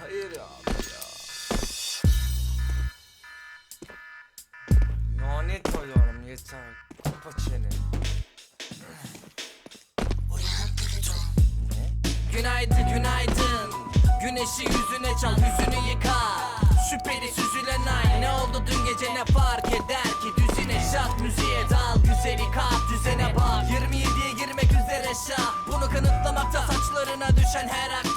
hayır ya. Lanet oluyorum yeter. Kapa çene. Günaydın günaydın. Güneşi yüzüne çal yüzünü yıka. Şüpheli süzülen ay Ne oldu dün gece ne fark eder ki? Düzine şat müziğe dal. Güzeli kap düzene bak. 27'ye girmek üzere şah. Bunu kanıtlamakta saçlarına düşen her akşam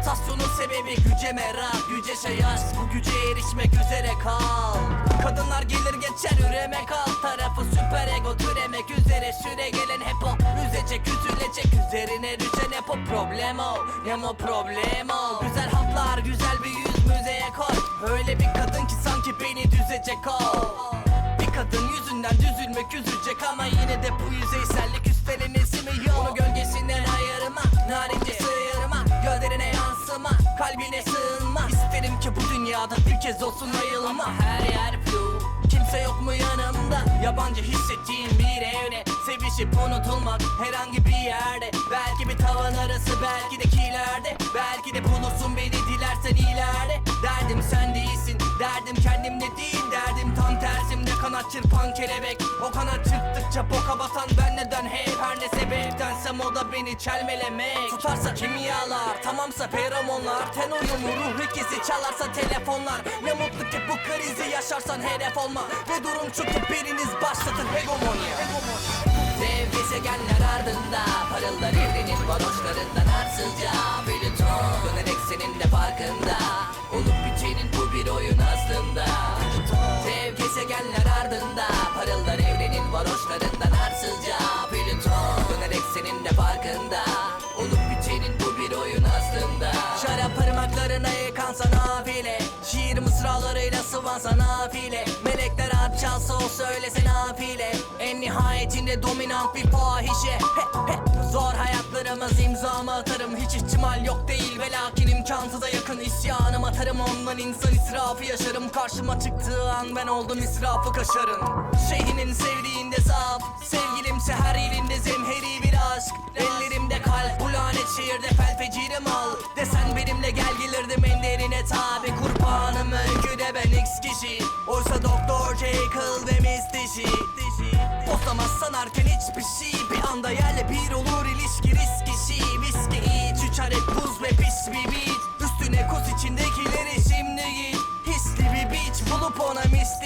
Gereksiz acıtasyonun sebebi güce merak Güce şey bu güce erişmek üzere kal. Kadınlar gelir geçer üreme kal. Tarafı süper ego türemek üzere. Süre gelen hep o. Üzecek üzülecek üzerine düşen hep o. Problem o Nemo problem o. Güzel hatlar güzel bir yüz müzeye koy. Öyle bir kadın ki sanki beni düzecek o. Bir kadın yüzünden düzülmek üzecek Ama yine de bu yüzeysellik dünyada bir kez olsun ayılma Her yer flu Kimse yok mu yanımda? Yabancı hissettiğim bir evde. Sevişip unutulmak herhangi bir yerde. Belki bir tavan arası belki de kilerde. Belki de bulursun beni dilersen ileride. Derdim sen değilsin Derdim kendimde değil. Derdim tam tersimde kanat çırpan kelebek. O kanat çırptıkça beni çelmelemek. Tutarsa kimyalar tamamsa feromonlar Ten uyumu ruh ikisi çalarsa telefonlar. Ne mutlu ki bu krizi yaşarsan hedef olma. Ve durum çıkıp biriniz başlatın. Hegemonya. Dev gezegenler ardında Parıldar evrenin varoşlarından farkında. Olup bitenin bu bir oyun aslında. Şarap parmaklarına yıkansa nafile Şiir mısralarıyla sıvansa nafile Melekler at çalsa o söylese nafile En nihayetinde dominant bir fahişe. He, he. Zor hayatlarımız imzamı atarım? Hiç ihtimal yok değil. Ve atarım Ondan insan israfı yaşarım. Karşıma çıktığı an ben oldum israfı kaşarın Şeyhinin sevdiğinde saf Sevgilimse her elinde zemheri bir aşk. Ellerimde kalp bu lanet şehirde felfecirim al. Desen benimle gel gelirdim en derine tabi. Kurbanım öyküde ben x kişi. Oysa Doktor Jekyll ve Miss Dişi Bozamaz sanarken hiçbir şey. Bir anda yerle bir olur ilişki risk işi Viski iç üçer hep buz ve pis bir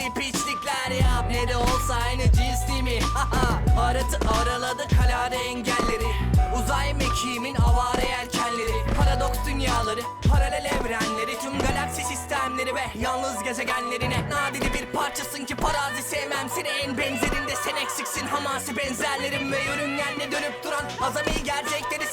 misli piçlikler yap. Ne de olsa aynı cins değil mi? Haha Aratı araladı kalade engelleri. Uzay mekiğimin avare yelkenleri. Paradoks dünyaları, paralel evrenleri. Tüm galaksi sistemleri ve yalnız gezegenlerine. Nadide bir parçasın ki parazi sevmem. Seni En benzerinde sen eksiksin. Hamasi benzerlerim Ve yörüngenle dönüp duran azami gerçekte